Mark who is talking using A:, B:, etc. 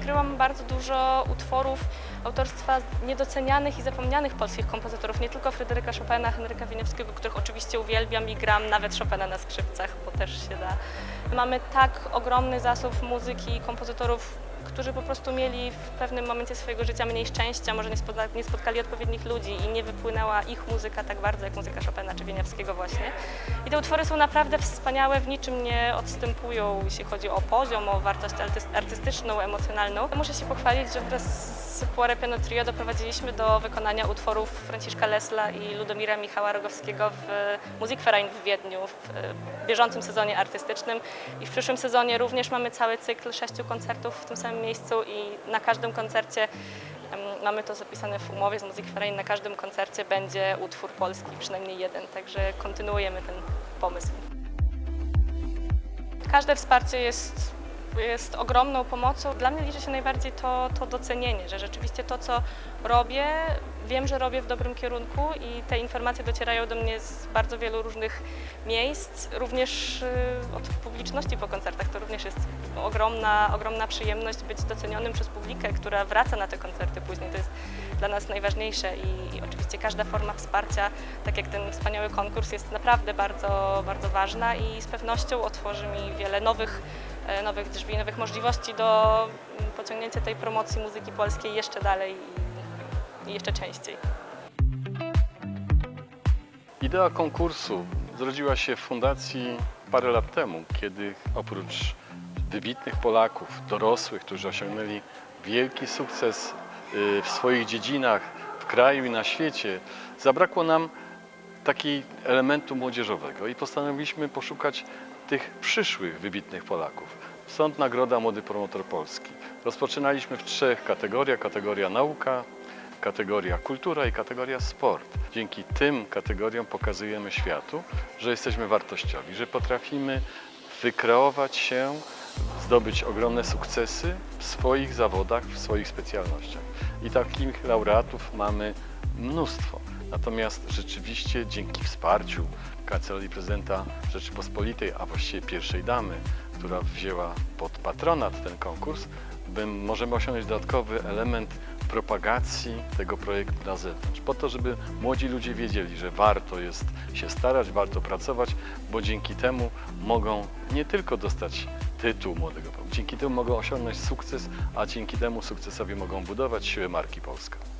A: odkryłam bardzo dużo utworów autorstwa niedocenianych i zapomnianych polskich kompozytorów, nie tylko Fryderyka Chopina, Henryka Wieniawskiego, których oczywiście uwielbiam i gram nawet Chopina na skrzypcach, bo też się da. Mamy tak ogromny zasób muzyki i kompozytorów, którzy po prostu mieli w pewnym momencie swojego życia mniej szczęścia, może nie, spotka, nie spotkali odpowiednich ludzi i nie wypłynęła ich muzyka tak bardzo jak muzyka Chopina czy Wieniawskiego właśnie. I te utwory są naprawdę wspaniałe, w niczym nie odstępują, jeśli chodzi o poziom, o wartość artyst- artystyczną, emocjonalną. Muszę się pochwalić, że wraz z Puare Piano Trio doprowadziliśmy do wykonania utworów Franciszka Lesla i Ludomira Michała Rogowskiego w Musikverein w Wiedniu w e, bieżącym sezonie artystycznym i w przyszłym sezonie również mamy cały cykl sześciu koncertów w tym samym miejscu i na każdym koncercie mamy to zapisane w umowie z Musikverein, na każdym koncercie będzie utwór polski, przynajmniej jeden, także kontynuujemy ten pomysł. Każde wsparcie jest, jest ogromną pomocą. Dla mnie liczy się najbardziej to, to docenienie, że rzeczywiście to, co robię, wiem, że robię w dobrym kierunku i te informacje docierają do mnie z bardzo wielu różnych miejsc, również y, od publiczności po koncertach. To również jest ogromna, ogromna przyjemność być docenionym przez publikę, która wraca na te koncerty później. To jest dla nas najważniejsze i, i oczywiście każda forma wsparcia, tak jak ten wspaniały konkurs, jest naprawdę bardzo, bardzo ważna i z pewnością otworzy mi wiele nowych, nowych drzwi, nowych możliwości do mm, pociągnięcia tej promocji muzyki polskiej jeszcze dalej i, i jeszcze częściej.
B: Idea konkursu zrodziła się w fundacji parę lat temu, kiedy oprócz wybitnych Polaków, dorosłych, którzy osiągnęli wielki sukces y, w swoich dziedzinach, w kraju i na świecie, zabrakło nam takiego elementu młodzieżowego i postanowiliśmy poszukać tych przyszłych wybitnych Polaków. Stąd Nagroda Młody Promotor Polski. Rozpoczynaliśmy w trzech kategoriach. Kategoria nauka, kategoria kultura i kategoria sport. Dzięki tym kategoriom pokazujemy światu, że jesteśmy wartościowi, że potrafimy wykreować się, zdobyć ogromne sukcesy w swoich zawodach, w swoich specjalnościach. I takich laureatów mamy mnóstwo. Natomiast rzeczywiście dzięki wsparciu Kancelarii Prezydenta Rzeczypospolitej, a właściwie pierwszej damy, która wzięła pod patronat ten konkurs, bym, możemy osiągnąć dodatkowy element propagacji tego projektu na zewnątrz, po to, żeby młodzi ludzie wiedzieli, że warto jest się starać, warto pracować, bo dzięki temu mogą nie tylko dostać tytuł młodego, dzięki temu mogą osiągnąć sukces, a dzięki temu sukcesowi mogą budować siłę marki Polska.